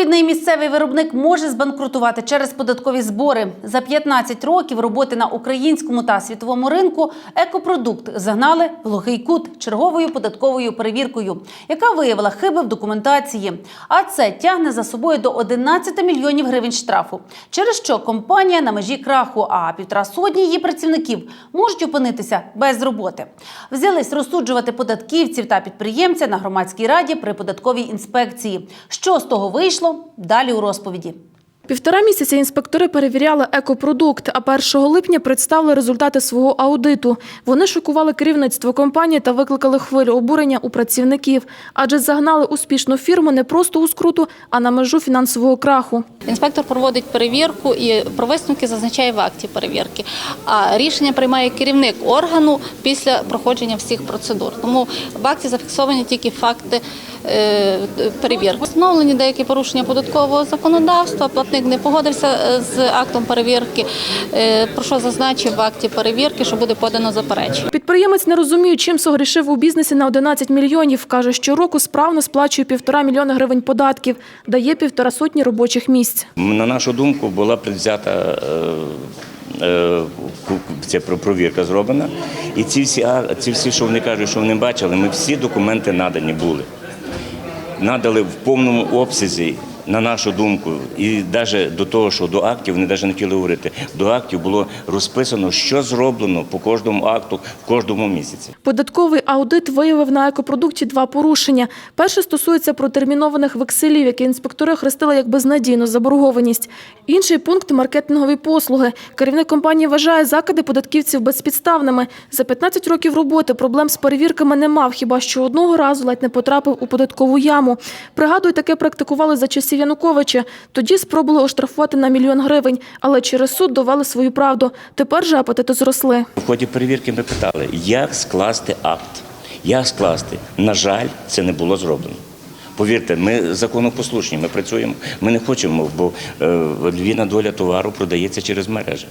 Провідний місцевий виробник може збанкрутувати через податкові збори. За 15 років роботи на українському та світовому ринку екопродукт загнали в глухий кут черговою податковою перевіркою, яка виявила хиби в документації. А це тягне за собою до 11 мільйонів гривень штрафу, через що компанія на межі краху, а півтора сотні її працівників можуть опинитися без роботи. Взялись розсуджувати податківців та підприємця на громадській раді при податковій інспекції. Що з того вийшло? Далі у розповіді. Півтора місяця інспектори перевіряли екопродукт, а 1 липня представили результати свого аудиту. Вони шокували керівництво компанії та викликали хвилю обурення у працівників, адже загнали успішну фірму не просто у скруту, а на межу фінансового краху. Інспектор проводить перевірку і про висновки зазначає в акті перевірки. А рішення приймає керівник органу після проходження всіх процедур. Тому в акті зафіксовані тільки факти е, перевірки. Встановлені деякі порушення податкового законодавства. Платник не погодився е, з актом перевірки. Е, Про що зазначив в акті перевірки, що буде подано заперечення. Підприємець не розуміє, чим согрішив у бізнесі на 11 мільйонів. Каже, щороку справно сплачує півтора мільйона гривень податків, дає півтора сотні робочих місць. На нашу думку, була предвзята е, ця провірка зроблена. І ці всі, а- ці всі, що вони кажуть, що вони бачили, ми всі документи надані були. Надали в повному обсязі, на нашу думку, і навіть до того, що до актів вони навіть не хотіли говорити. До актів було розписано, що зроблено по кожному акту в кожному місяці. Податковий аудит виявив на екопродукті два порушення. Перше стосується протермінованих векселів, які інспектори хрестили як безнадійну заборгованість. Інший пункт маркетингові послуги. Керівник компанії вважає закиди податківців безпідставними. За 15 років роботи проблем з перевірками не мав, хіба що одного разу ледь не потрапив у податкову яму. Пригадую, таке практикували за часів Януковича. Тоді спробували оштрафувати на мільйон гривень, але через суд довели свою правду. Тепер же апетити зросли. В ході перевірки ми питали, як скласти акт, як скласти. На жаль, це не було зроблено. Повірте, ми законопослушні, ми працюємо, ми не хочемо, бо е, львіна доля товару продається через мережі.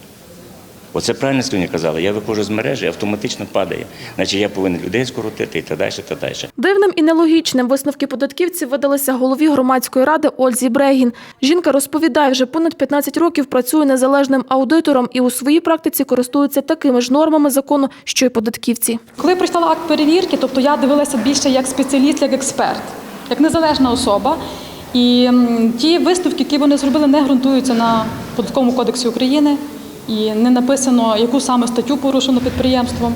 Оце правильно сьогодні казали. Я виходжу з мережі, автоматично падає. Значить, я повинен людей скоротити і так далі, і так далі. Дивним і нелогічним висновки податківців видалися голові громадської ради Ользі Брегін. Жінка розповідає, вже понад 15 років працює незалежним аудитором і у своїй практиці користується такими ж нормами закону, що й податківці. Коли я прочитала акт перевірки, тобто я дивилася більше як спеціаліст, як експерт, як незалежна особа. І ті висновки, які вони зробили, не ґрунтуються на податковому кодексі України і не написано, яку саме статтю порушено підприємством.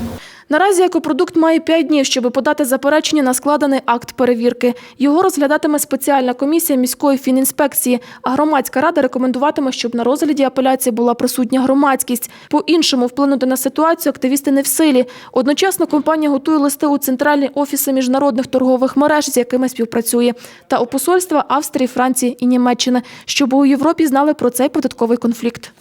Наразі екопродукт має 5 днів, щоб подати заперечення на складений акт перевірки. Його розглядатиме спеціальна комісія міської фінінспекції, а громадська рада рекомендуватиме, щоб на розгляді апеляції була присутня громадськість. По-іншому вплинути на ситуацію активісти не в силі. Одночасно компанія готує листи у центральні офіси міжнародних торгових мереж, з якими співпрацює, та у посольства Австрії, Франції і Німеччини, щоб у Європі знали про цей податковий конфлікт.